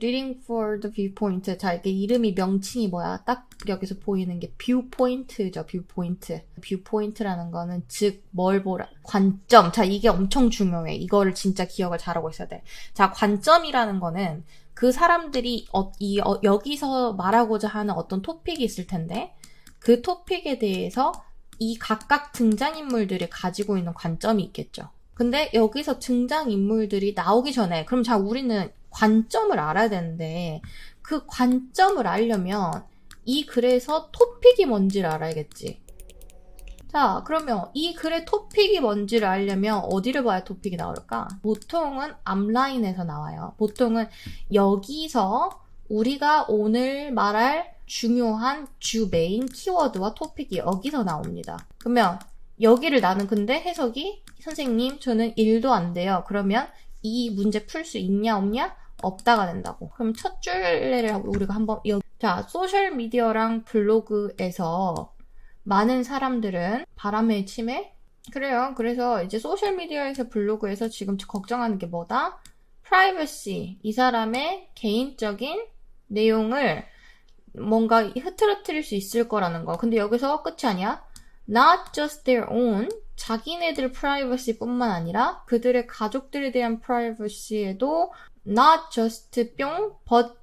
reading for the viewpoint. 자, 이게 이름이 명칭이 뭐야? 딱 여기서 보이는 게 viewpoint죠, viewpoint. viewpoint라는 거는 즉, 뭘 보라. 관점. 자, 이게 엄청 중요해. 이거를 진짜 기억을 잘하고 있어야 돼. 자, 관점이라는 거는 그 사람들이 어, 이, 어, 여기서 말하고자 하는 어떤 토픽이 있을 텐데, 그 토픽에 대해서 이 각각 등장인물들이 가지고 있는 관점이 있겠죠. 근데 여기서 등장인물들이 나오기 전에, 그럼 자, 우리는 관점을 알아야 되는데, 그 관점을 알려면 이 글에서 토픽이 뭔지를 알아야겠지. 자, 그러면 이 글의 토픽이 뭔지를 알려면 어디를 봐야 토픽이 나올까? 보통은 앞라인에서 나와요. 보통은 여기서 우리가 오늘 말할 중요한 주 메인 키워드와 토픽이 여기서 나옵니다. 그러면 여기를 나는 근데 해석이 선생님 저는 1도 안 돼요. 그러면 이 문제 풀 수 있냐 없냐? 없다가 된다고. 그럼 첫 하고 우리가 한번 여... 자 소셜 미디어랑 블로그에서 많은 사람들은 바람의 침해 그래요. 그래서 이제 소셜 미디어에서 블로그에서 지금 걱정하는 게 뭐다? 프라이버시 이 사람의 개인적인 내용을 뭔가 흐트러뜨릴 수 있을 거라는 거. 근데 여기서 끝이 아니야. Not just their own 자기네들 프라이버시뿐만 아니라 그들의 가족들에 대한 프라이버시에도 not just 뿅 but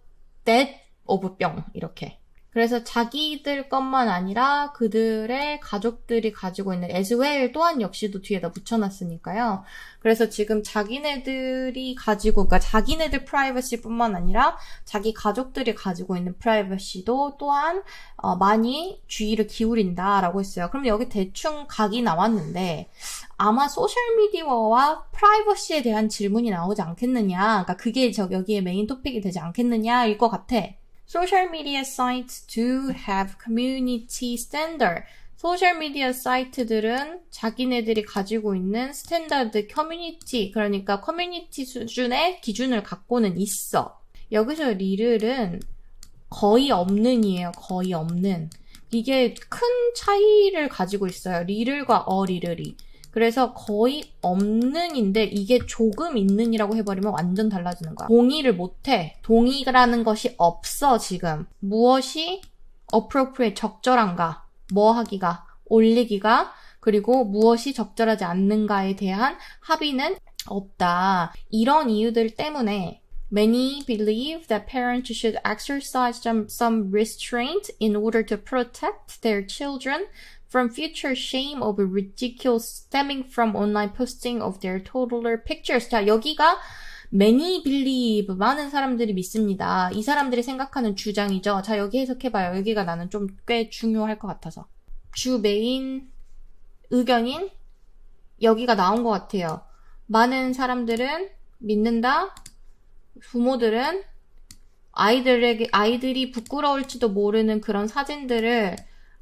that of 뿅 이렇게. 그래서 자기들 것만 아니라 그들의 가족들이 가지고 있는 well 또한 역시도 뒤에다 붙여놨으니까요. 그래서 지금 자기네들이 가지고, 그러니까 자기네들 프라이버시뿐만 아니라 자기 가족들이 가지고 있는 프라이버시도 또한 어, 많이 주의를 기울인다라고 했어요. 그럼 여기 대충 각이 나왔는데 아마 소셜미디어와 프라이버시에 대한 질문이 나오지 않겠느냐. 그러니까 그게 저 여기에 메인 토픽이 되지 않겠느냐일 것 같아. Social media sites do have community standard. 소셜 미디어 사이트들은 자기네들이 가지고 있는 스탠다드 커뮤니티, 그러니까 커뮤니티 수준의 기준을 갖고는 있어. 여기서 리를은 거의 없는이에요. 거의 없는. 이게 큰 차이를 가지고 있어요. 리를과 어리를이. 그래서 거의 없는인데 이게 조금 있는이라고 해버리면 완전 달라지는 거야. 동의를 못해. 동의라는 것이 없어 지금. 무엇이 appropriate 적절한가? 뭐 하기가 올리기가 그리고 무엇이 적절하지 않는가에 대한 합의는 없다. 이런 이유들 때문에 Many believe that parents should exercise some, some restraint in order to protect their children from future shame of ridicule stemming from online posting of their toddler pictures. 자, 여기가 many believe 많은 사람들이 믿습니다. 이 사람들이 생각하는 주장이죠. 자, 여기 해석해봐요. 여기가 나는 좀 꽤 중요할 것 같아서. 주 메인 의견인 여기가 나온 것 같아요. 많은 사람들은 믿는다. 부모들은 아이들에게 아이들이 부끄러울지도 모르는 그런 사진들을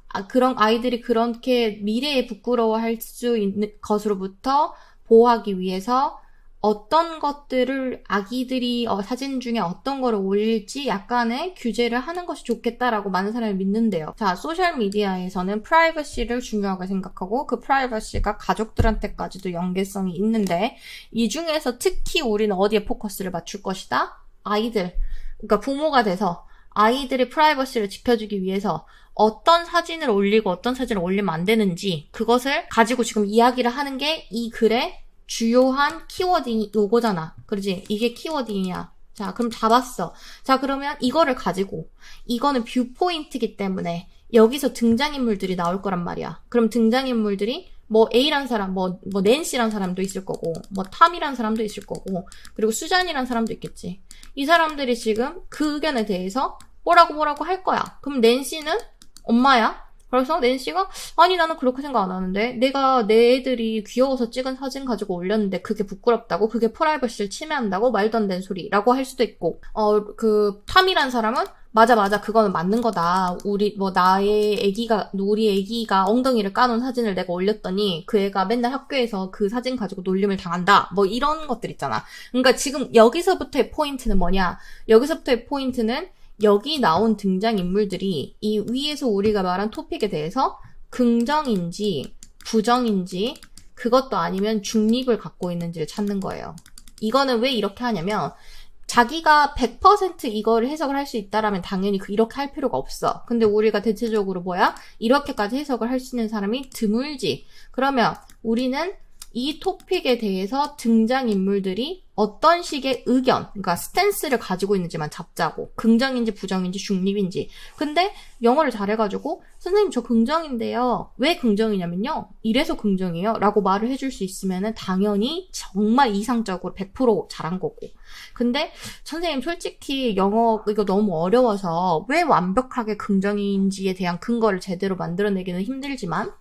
아, 그런 아이들이 그렇게 미래에 부끄러워할 수 있는 것으로부터 보호하기 위해서 어떤 것들을 아기들이 어, 사진 중에 어떤 거를 올릴지 약간의 규제를 하는 것이 좋겠다라고 많은 사람이 믿는데요. 자, 소셜 미디어에서는 프라이버시를 중요하게 생각하고 그 프라이버시가 가족들한테까지도 연계성이 있는데 이 중에서 특히 우리는 어디에 포커스를 맞출 것이다? 아이들. 그러니까 부모가 돼서 아이들의 프라이버시를 지켜주기 위해서 어떤 사진을 올리고 어떤 사진을 올리면 안 되는지 그것을 가지고 지금 이야기를 하는 게 이 글의 주요한 키워딩이 요거잖아. 그러지? 이게 키워딩이야. 자, 그럼 잡았어. 자, 그러면 이거를 가지고 이거는 뷰 포인트기 때문에 여기서 등장인물들이 나올 거란 말이야. 그럼 등장인물들이 뭐 A란 사람, 뭐, 뭐 낸시란 사람도 있을 거고, 뭐 탐이란 사람도 있을 거고, 그리고 수잔이란 사람도 있겠지. 이 사람들이 지금 그 의견에 대해서 뭐라고 뭐라고 할 거야. 그럼 낸시는 엄마야. 그래서 낸시가? 아니 나는 그렇게 생각 안 하는데. 내가 내 애들이 귀여워서 찍은 사진 가지고 올렸는데 그게 부끄럽다고? 그게 프라이버시를 침해한다고? 말도 안 되는 소리라고 할 수도 있고. 어그 탐이란 사람은 맞아 맞아. 그거는 맞는 거다. 우리 뭐 나의 애기가 우리 애기가 엉덩이를 까놓은 사진을 내가 올렸더니 그 애가 맨날 학교에서 그 사진 가지고 놀림을 당한다. 뭐 이런 것들 있잖아. 그러니까 지금 여기서부터의 포인트는 뭐냐? 여기서부터의 포인트는 여기 나온 등장인물들이 이 위에서 우리가 말한 토픽에 대해서 긍정인지 부정인지 그것도 아니면 중립을 갖고 있는지를 찾는 거예요. 이거는 왜 이렇게 하냐면 자기가 100% 이거를 해석을 할 수 있다라면 당연히 그- 이렇게 할 필요가 없어. 근데 우리가 대체적으로 뭐야? 이렇게까지 해석을 할 수 있는 사람이 드물지. 그러면 우리는 이 토픽에 대해서 등장인물들이 어떤 식의 의견, 그러니까 스탠스를 가지고 있는지만 잡자고. 긍정인지 부정인지 중립인지. 근데 영어를 잘해가지고 선생님 저 긍정인데요. 왜 긍정이냐면요. 이래서 긍정이에요. 라고 말을 해줄 수 있으면은 당연히 정말 이상적으로 100% 잘한 거고. 근데 선생님 솔직히 영어 이거 너무 어려워서 왜 완벽하게 긍정인지에 대한 근거를 제대로 만들어내기는 힘들지만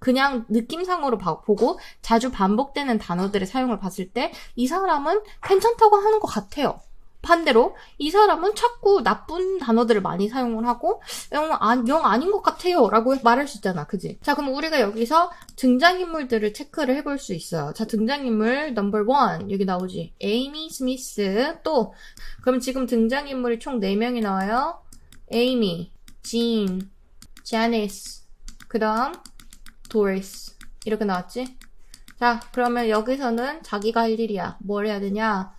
그냥 느낌상으로 봐- 보고 자주 반복되는 단어들의 사용을 봤을 때 이 사람은 괜찮다고 하는 것 같아요. 반대로 이 사람은 자꾸 나쁜 단어들을 많이 사용을 하고 영, 아, 영 아닌 것 같아요 라고 말할 수 있잖아. 그지? 자 그럼 우리가 여기서 등장인물들을 체크를 해볼 수 있어요. 자 등장인물 넘버 원 여기 나오지. 에이미 스미스 또. 그럼 지금 등장인물이 총 4명이 나와요. 에이미, 진, 제니스. 그 다음 도리스 이렇게 나왔지? 자 그러면 여기서는 자기가 할 일이야 뭘 해야 되냐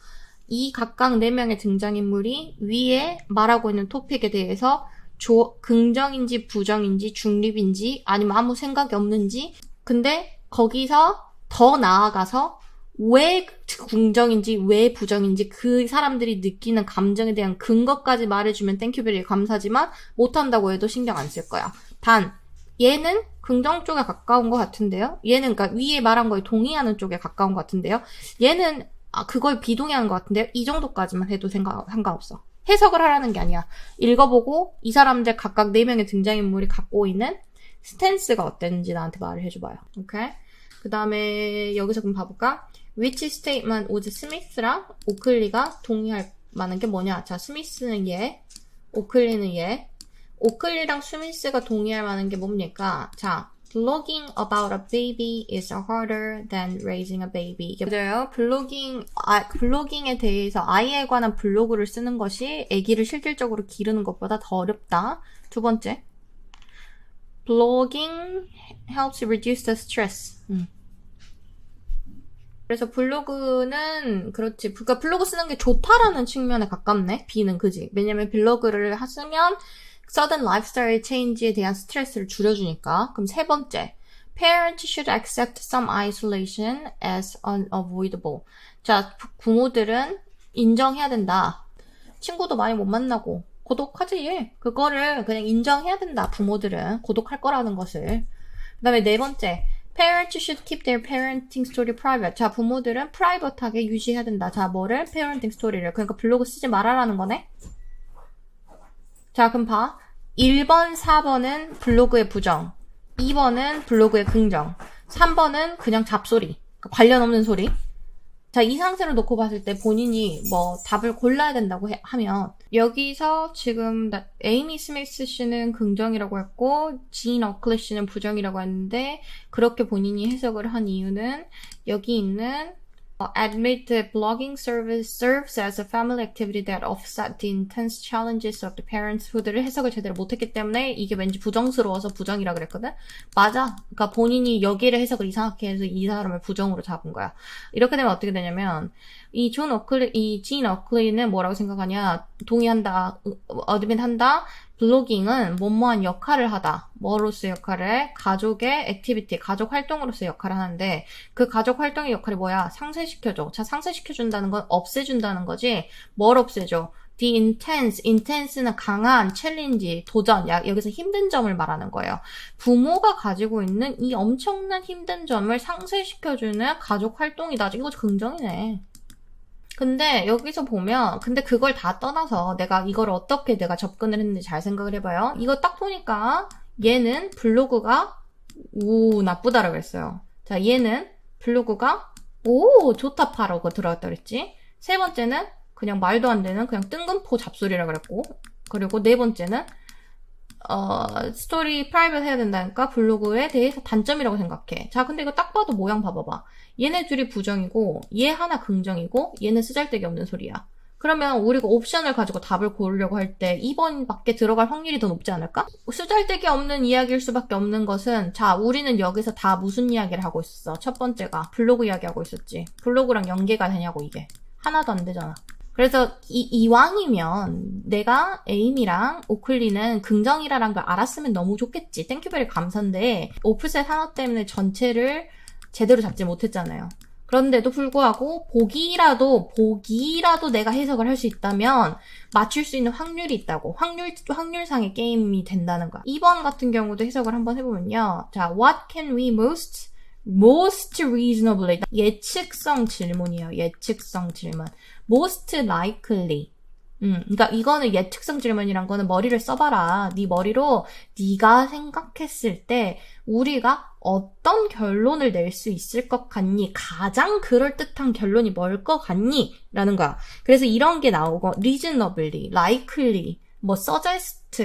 이 각각 4명의 등장인물이 위에 말하고 있는 토픽에 대해서 조, 긍정인지 부정인지 중립인지 아니면 아무 생각이 없는지 근데 거기서 더 나아가서 왜 긍정인지 왜 부정인지 그 사람들이 느끼는 감정에 대한 근거까지 말해주면 땡큐베리 감사지만 못한다고 해도 신경 안 쓸 거야. 단 얘는 긍정 쪽에 가까운 것 같은데요. 얘는 그러니까 위에 말한 거에 동의하는 쪽에 가까운 것 같은데요. 얘는 아, 그걸 비동의하는 것 같은데요. 이 정도까지만 해도 생각, 상관없어. 해석을 하라는 게 아니야. 읽어보고 이 사람들 각각 4명의 등장인물이 갖고 있는 스탠스가 어땠는지 나한테 말을 해줘봐요. 오케이? 그 다음에 여기서 그럼 봐볼까? Which statement would 스미스랑 오클리가 동의할 만한 게 뭐냐? 자, 스미스는 얘, 오클리는 얘. 오클리랑 스미스가 동의할 만한 게 뭡니까? 자, Blogging about a baby is harder than raising a baby. 이게 맞아요. 블로깅, 아, 블로깅에 대해서 아이에 관한 블로그를 쓰는 것이 아기를 실질적으로 기르는 것보다 더 어렵다. 두 번째. Blogging helps reduce the stress. 음. 그래서 블로그는 그렇지. 그러니까 블로그 쓰는 게 좋다라는 측면에 가깝네. B는 그지. 왜냐면 블로그를 쓰면 sudden lifestyle change에 대한 스트레스를 줄여주니까. 그럼 세 번째. Parents should accept some isolation as unavoidable. 자, 부- 부모들은 인정해야 된다. 친구도 많이 못 만나고 고독하지. 그거를 그냥 인정해야 된다. 부모들은 고독할 거라는 것을. 그다음에 네 번째. Parents should keep their parenting story private. 자, 부모들은 프라이버트하게 유지해야 된다. 자, 뭐를? parenting story를. 그러니까 블로그 쓰지 말아라는 거네. 자, 그럼 봐. 1번, 4번은 블로그의 부정. 2번은 블로그의 긍정. 3번은 그냥 잡소리. 그러니까 관련 없는 소리. 자, 이 상태를 놓고 봤을 때 본인이 뭐 답을 골라야 된다고 해- 하면 여기서 지금 나- 에이미 스미스 씨는 긍정이라고 했고 진 어클리 씨는 부정이라고 했는데 그렇게 본인이 해석을 한 이유는 여기 있는 어, admit the blogging service serves as a family activity that offset the intense challenges of the parenthood를 해석을 제대로 못했기 때문에 이게 왠지 부정스러워서 부정이라 그랬거든. 맞아. 그러니까 본인이 여기를 해석을 이상하게 해서 이 사람을 부정으로 잡은 거야. 이렇게 되면 어떻게 되냐면 이 존 어클리, 이 진 어클리는 뭐라고 생각하냐? 동의한다, 어드민 한다. 블로깅은 뭐뭐한 역할을 하다. 뭐로서의 역할을? 가족의 액티비티, 가족 활동으로서의 역할을 하는데 그 가족 활동의 역할이 뭐야? 상쇄시켜줘. 자, 상쇄시켜준다는 건 없애준다는 거지. 뭘 없애줘? The intense, intense는 강한, 챌린지, 도전, 야, 여기서 힘든 점을 말하는 거예요. 부모가 가지고 있는 이 엄청난 힘든 점을 상쇄시켜주는 가족 활동이다. 이거 긍정이네. 근데 여기서 보면 근데 그걸 다 떠나서 내가 이걸 어떻게 내가 접근을 했는지 잘 생각을 해봐요. 이거 딱 보니까 얘는 블로그가 우 나쁘다라고 했어요. 자 얘는 블로그가 오 좋다 파라고 들어갔다 그랬지. 세 번째는 그냥 말도 안 되는 그냥 뜬금포 잡소리라 그랬고 그리고 네 번째는 어, 스토리 프라이빗 해야 된다니까 블로그에 대해서 단점이라고 생각해. 자, 근데 이거 딱 봐도 모양 봐봐봐. 얘네 둘이 부정이고, 얘 하나 긍정이고, 얘는 쓰잘데기 없는 소리야. 그러면 우리가 옵션을 가지고 답을 고르려고 할 때 2번밖에 들어갈 확률이 더 높지 않을까? 쓰잘데기 없는 이야기일 수밖에 없는 것은, 자, 우리는 여기서 다 무슨 이야기를 하고 있었어? 첫 번째가 블로그 이야기 하고 있었지. 블로그랑 연계가 되냐고, 이게. 하나도 안 되잖아. 그래서 이, 이왕이면 내가 에이미랑 오클리는 긍정이라는 걸 알았으면 너무 좋겠지. 땡큐베리 감사인데 오프셋 하나 때문에 전체를 제대로 잡지 못했잖아요. 그런데도 불구하고 보기라도 보기라도 내가 해석을 할 수 있다면 맞출 수 있는 확률이 있다고 확률 확률상의 게임이 된다는 거야. 2번 같은 경우도 해석을 한번 해보면요. 자, what can we most most reasonably 예측성 질문이에요. 예측성 질문. Most likely. 음, 그러니까 이거는 예측성 질문이란 거는 머리를 써봐라. 네 머리로 네가 생각했을 때 우리가 어떤 결론을 낼 수 있을 것 같니? 가장 그럴듯한 결론이 뭘 것 같니? 라는 거야. 그래서 이런 게 나오고 reasonably, likely, 뭐 suggest,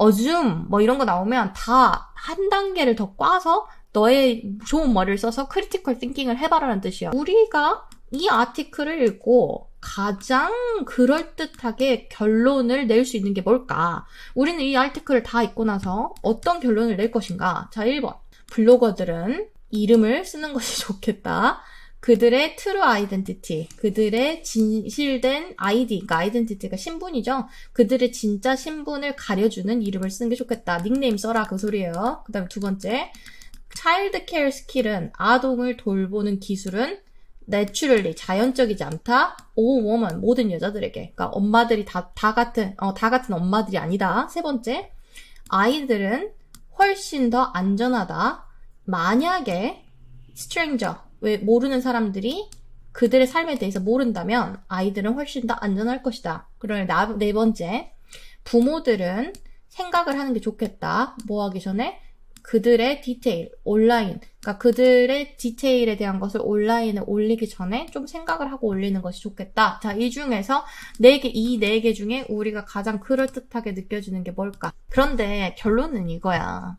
assume 뭐 이런 거 나오면 다 한 단계를 더 꽈서 너의 좋은 머리를 써서 크리티컬 띵킹을 해봐라는 뜻이야. 우리가 이 아티클을 읽고 가장 그럴듯하게 결론을 낼 수 있는 게 뭘까? 우리는 이 아티클을 다 읽고 나서 어떤 결론을 낼 것인가? 자, 1번. 블로거들은 이름을 쓰는 것이 좋겠다. 그들의 트루 아이덴티티, 그들의 진실된 아이디, 그러니까 아이덴티티가 신분이죠. 그들의 진짜 신분을 가려주는 이름을 쓰는 게 좋겠다. 닉네임 써라 그 소리예요. 그 다음에 두 번째, 차일드 케어 스킬은 아동을 돌보는 기술은 내추럴리 자연적이지 않다. 오 woman 모든 여자들에게. 그러니까 엄마들이 다 다 같은 어 다 같은 엄마들이 아니다. 세 번째, 아이들은 훨씬 더 안전하다. 만약에 stranger 왜 모르는 사람들이 그들의 삶에 대해서 모른다면 아이들은 훨씬 더 안전할 것이다. 그러네 네 번째, 부모들은 생각을 하는 게 좋겠다. 뭐 하기 전에 그들의 디테일, 온라인, 그러니까 그들의 디테일에 대한 것을 온라인에 올리기 전에 좀 생각을 하고 올리는 것이 좋겠다. 자, 이 중에서 네 개, 이 네 개 중에 우리가 가장 그럴듯하게 느껴지는 게 뭘까? 그런데 결론은 이거야.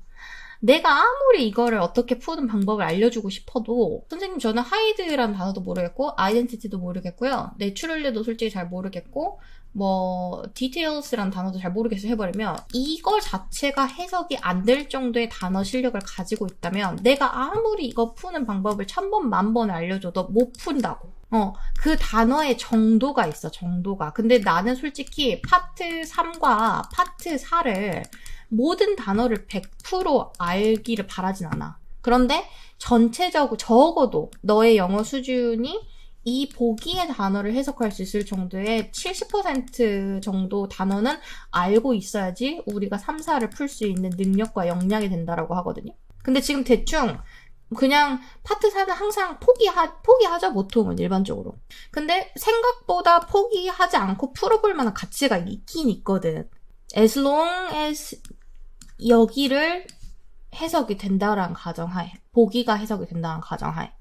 내가 아무리 이거를 어떻게 푸는 방법을 알려주고 싶어도 선생님 저는 하이드라는 단어도 모르겠고 아이덴티티도 모르겠고요. 내추럴리도 솔직히 잘 모르겠고 뭐 디테일스라는 단어도 잘 모르겠어 해버리면 이걸 자체가 해석이 안 될 정도의 단어 실력을 가지고 있다면 내가 아무리 이거 푸는 방법을 천 번 만 번 알려줘도 못 푼다고. 어, 그 단어의 정도가 있어, 정도가. 근데 나는 솔직히 파트 3과 파트 4를 모든 단어를 100% 알기를 바라진 않아. 그런데 전체적으로 적어도 너의 영어 수준이 이 보기의 단어를 해석할 수 있을 정도의 70% 정도 단어는 알고 있어야지 우리가 3, 4를 풀 수 있는 능력과 역량이 된다라고 하거든요. 근데 지금 대충 그냥 파트 4는 항상 포기하, 포기하죠, 보통은 일반적으로. 근데 생각보다 포기하지 않고 풀어볼 만한 가치가 있긴 있거든. As long as 여기를 해석이 된다라는 가정하에, 보기가 해석이 된다는 가정하에.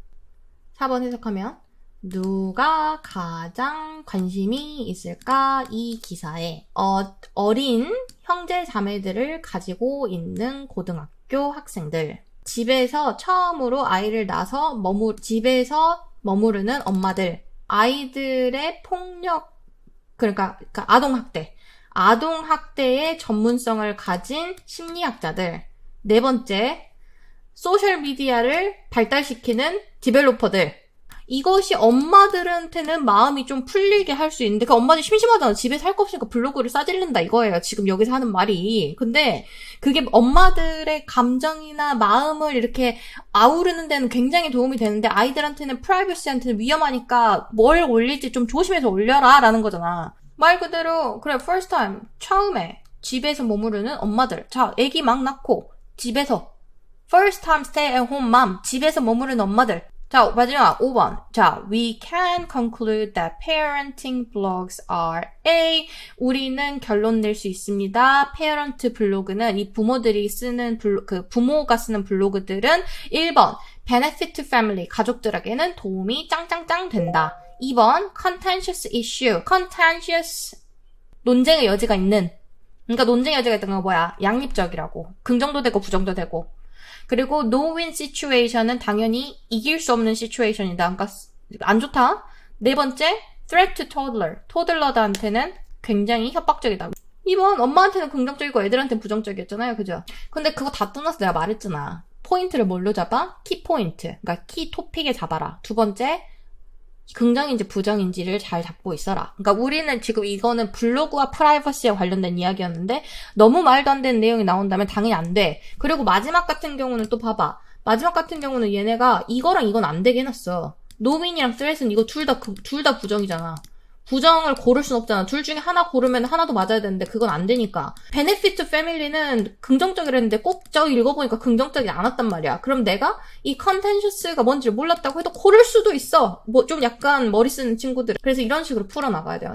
4번 해석하면, 누가 가장 관심이 있을까? 이 기사에 어, 어린 형제 자매들을 가지고 있는 고등학교 학생들. 집에서 처음으로 아이를 낳아서 머무 집에서 머무르는 엄마들. 아이들의 폭력 그러니까, 그러니까 아동 학대. 아동 학대의 전문성을 가진 심리학자들. 네 번째 소셜 미디어를 발달시키는 디벨로퍼들 이것이 엄마들한테는 마음이 좀 풀리게 할 수 있는데 그 엄마들 심심하잖아. 집에 살 거 없으니까 블로그를 싸질른다 이거예요. 지금 여기서 하는 말이. 근데 그게 엄마들의 감정이나 마음을 이렇게 아우르는 데는 굉장히 도움이 되는데 아이들한테는 프라이버시한테는 위험하니까 뭘 올릴지 좀 조심해서 올려라 라는 거잖아. 말 그대로 그래 first time 처음에 집에서 머무르는 엄마들. 자, 아기 막 낳고 집에서 first time stay at home mom 집에서 머무르는 엄마들. 자, 마지막 5번. 자, we can conclude that parenting blogs are A. 우리는 결론 낼 수 있습니다. parent 블로그는 이 부모들이 쓰는 블로, 그 부모가 쓰는 블로그들은 1번 benefit to family 가족들에게는 도움이 짱짱짱 된다. 2번 contentious issue contentious 논쟁의 여지가 있는 그러니까 논쟁의 여지가 있던 건 뭐야? 양립적이라고. 긍정도 되고 부정도 되고. 그리고 no-win situation은 당연히 이길 수 없는 situation이다. 그러니까 안 좋다. 네 번째, threat to toddler. 토들러들한테는 굉장히 협박적이다. 이번 엄마한테는 긍정적이고 애들한테는 부정적이었잖아요. 그죠? 근데 그거 다 떠나서 내가 말했잖아. 포인트를 뭘로 잡아? 키 포인트. 그러니까 키 토픽에 잡아라. 두 번째, 긍정인지 부정인지를 잘 잡고 있어라. 그러니까 우리는 지금 이거는 블로그와 프라이버시에 관련된 이야기였는데 너무 말도 안 되는 내용이 나온다면 당연히 안 돼. 그리고 마지막 같은 경우는 또 봐봐. 마지막 같은 경우는 얘네가 이거랑 이건 안 되게 해놨어. 노민이랑 스레스는 이거 둘 다 둘 다 부정이잖아. 부정을 고를 순 없잖아. 둘 중에 하나 고르면 하나도 맞아야 되는데 그건 안 되니까. 베네피트 패밀리는 긍정적이랬는데 꼭 저기 읽어보니까 긍정적이 않았단 말이야. 그럼 내가 이 컨텐셔스가 뭔지를 몰랐다고 해도 고를 수도 있어. 뭐 좀 약간 머리 쓰는 친구들. 그래서 이런 식으로 풀어나가야 돼요.